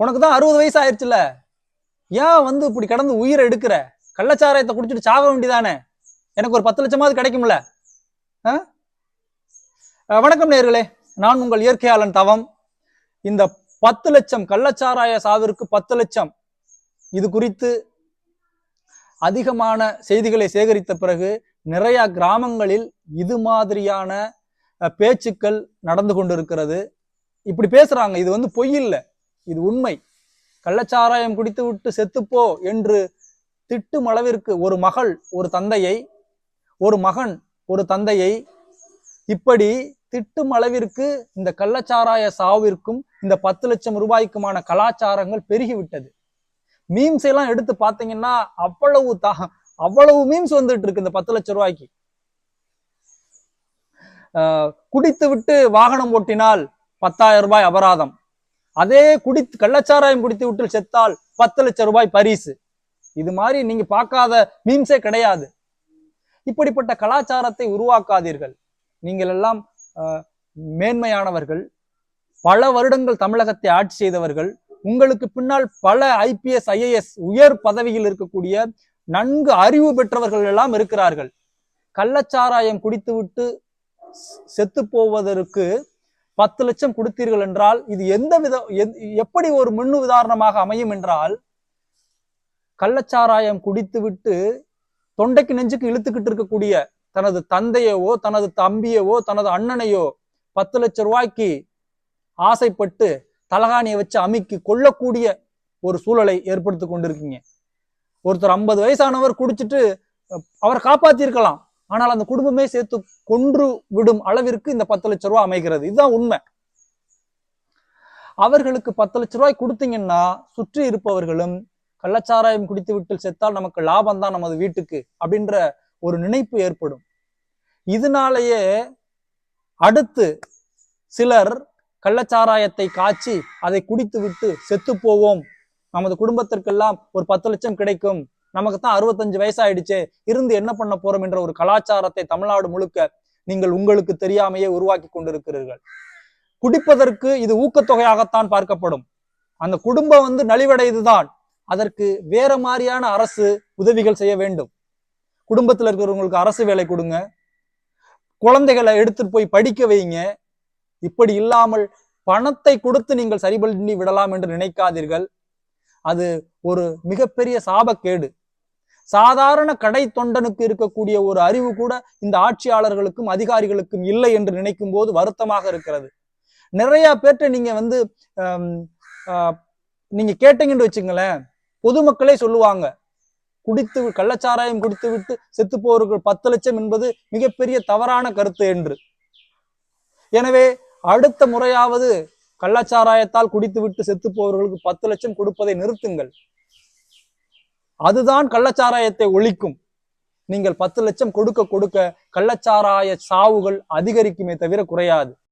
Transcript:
உனக்கு தான் அறுபது வயசு ஆயிடுச்சுல ஏன் வந்து இப்படி கடந்து உயிரை எடுக்கிற? கள்ளச்சாராயத்தை குடிச்சிட்டு சாக வேண்டியதானே? எனக்கு ஒரு பத்து லட்சமாவது கிடைக்கும்ல. ஆ? வணக்கம் நேர்களே. நான் உங்கள் இயற்கையாளன் தவம். இந்த பத்து லட்சம் கள்ளச்சாராய சாவிற்கு பத்து லட்சம். இது குறித்து அதிகமான செய்திகளை சேகரித்த பிறகு நிறைய கிராமங்களில் இது மாதிரியான பேச்சுக்கள் நடந்து கொண்டிருக்கிறது. இப்படி பேசுறாங்க. இது வந்து பொய் இல்லை. இது உண்மை. கள்ளச்சாராயம் குடித்து விட்டு செத்துப்போ என்று திட்டும் அளவிற்கு ஒரு மகள் ஒரு தந்தையை ஒரு மகன் ஒரு தந்தையை இப்படி திட்டும் அளவிற்கு இந்த கள்ளச்சாராய சாவிற்கும் இந்த பத்து லட்சம் ரூபாய்க்குமான கலாச்சாரங்கள் பெருகிவிட்டது. மீம்ஸ் எல்லாம் எடுத்து பார்த்தீங்கன்னா அவ்வளவு தா அவ்வளவு மீம்ஸ் வந்துட்டு இருக்கு இந்த பத்து லட்சம் ரூபாய்க்கு. ஆஹ் குடித்து விட்டு வாகனம் ஓட்டினால் பத்தாயிரம் ரூபாய் அபராதம். அதே குடித்து கள்ளச்சாராயம் குடித்து விட்டு செத்தால் பத்து லட்சம் ரூபாய் பரிசு. இது மாதிரி நீங்க பார்க்காத மீம்ஸே கிடையாது. இப்படிப்பட்ட கலாச்சாரத்தை உருவாக்காதீர்கள். நீங்கள் எல்லாம் ஆஹ், மேன்மையானவர்கள் பல வருடங்கள் தமிழகத்தை ஆட்சி செய்தவர்கள் உங்களுக்கு பின்னால் பல ஐபிஎஸ் ஐஏஎஸ் உயர் பதவியில் இருக்கக்கூடிய நன்கு அறிவு பெற்றவர்கள் எல்லாம் இருக்கிறார்கள். கள்ளச்சாராயம் குடித்துவிட்டு செத்து போவதற்கு பத்து லட்சம் கொடுத்தீர்கள் என்றால் இது எந்த வித எப்படி ஒரு முன்னு உதாரணமாக அமையும் என்றால் கள்ளச்சாராயம் குடித்துவிட்டு தொண்டைக்கு நெஞ்சுக்கு இழுத்துக்கிட்டு இருக்கக்கூடிய தனது தந்தையவோ தனது தம்பியவோ தனது அண்ணனையோ பத்து லட்சம் ரூபாய்க்கு ஆசைப்பட்டு தலகாணியை வச்சு அமுக்கி கொல்லக்கூடிய ஒரு சூழலை ஏற்படுத்தி கொண்டிருக்கீங்க. ஒருத்தர் ஐம்பது வயசானவர் குடிச்சிட்டு அவர் காப்பாத்திருக்கலாம் ஆனால் அந்த குடும்பமே சேர்த்து கொன்று விடும் அளவிற்கு இந்த பத்து லட்ச ரூபாய் அமைகிறது. இதுதான் உண்மை. அவர்களுக்கு பத்து லட்ச ரூபாய் கொடுத்தீங்கன்னா சுற்றி இருப்பவர்களும் கள்ளச்சாராயம் குடித்து விட்டு செத்தால் நமக்கு லாபம் தான் நமது வீட்டுக்கு அப்படின்ற ஒரு நினைப்பு ஏற்படும். இதனாலேயே அடுத்து சிலர் கள்ளச்சாராயத்தை காய்ச்சி அதை குடித்து விட்டு செத்து போவோம். நமது குடும்பத்திற்கெல்லாம் ஒரு பத்து லட்சம் கிடைக்கும். நமக்கு தான் அறுபத்தஞ்சு வயசாயிடுச்சு. இருந்து என்ன பண்ண போறோம் என்ற ஒரு கலாச்சாரத்தை தமிழ்நாடு முழுக்க நீங்கள் உங்களுக்கு தெரியாமையே உருவாக்கி கொண்டிருக்கிறீர்கள். குடிப்பதற்கு இது ஊக்கத்தொகையாகத்தான் பார்க்கப்படும். அந்த குடும்பம் வந்து நலிவடைதுதான் அதற்கு வேற மாதிரியான அரசு உதவிகள் செய்ய வேண்டும். குடும்பத்தில் இருக்கிறவங்களுக்கு அரசு வேலை கொடுங்க. குழந்தைகளை எடுத்துட்டு போய் படிக்க வைங்க. இப்படி இல்லாமல் பணத்தை கொடுத்து நீங்கள் சரி பண்ணி விடலாம் என்று நினைக்காதீர்கள். அது ஒரு மிகப்பெரிய சாபக்கேடு. சாதாரண கடை தொண்டனுக்கு இருக்கக்கூடிய ஒரு அறிவு கூட இந்த ஆட்சியாளர்களுக்கும் அதிகாரிகளுக்கும் இல்லை என்று நினைக்கும் போது வருத்தமாக இருக்கிறது. நிறைய பேர்ட்ட நீங்க வந்து நீங்க கேட்டீங்கன்னு வச்சுங்களேன் பொதுமக்களே சொல்லுவாங்க. குடித்து கள்ளச்சாராயம் குடித்து விட்டு செத்து போவர்கள் பத்து லட்சம் என்பது மிகப்பெரிய தவறான கருத்து என்று. எனவே அடுத்த முறையாவது கள்ளச்சாராயத்தால் குடித்து விட்டு செத்து போவர்களுக்கு பத்து லட்சம் கொடுப்பதை நிறுத்துங்கள். அதுதான் கள்ளச்சாராயத்தை ஒழிக்கும். நீங்கள் பத்து லட்சம் கொடுக்க கொடுக்க கள்ளச்சாராய சாவுகள் அதிகரிக்குமே தவிர குறையாது.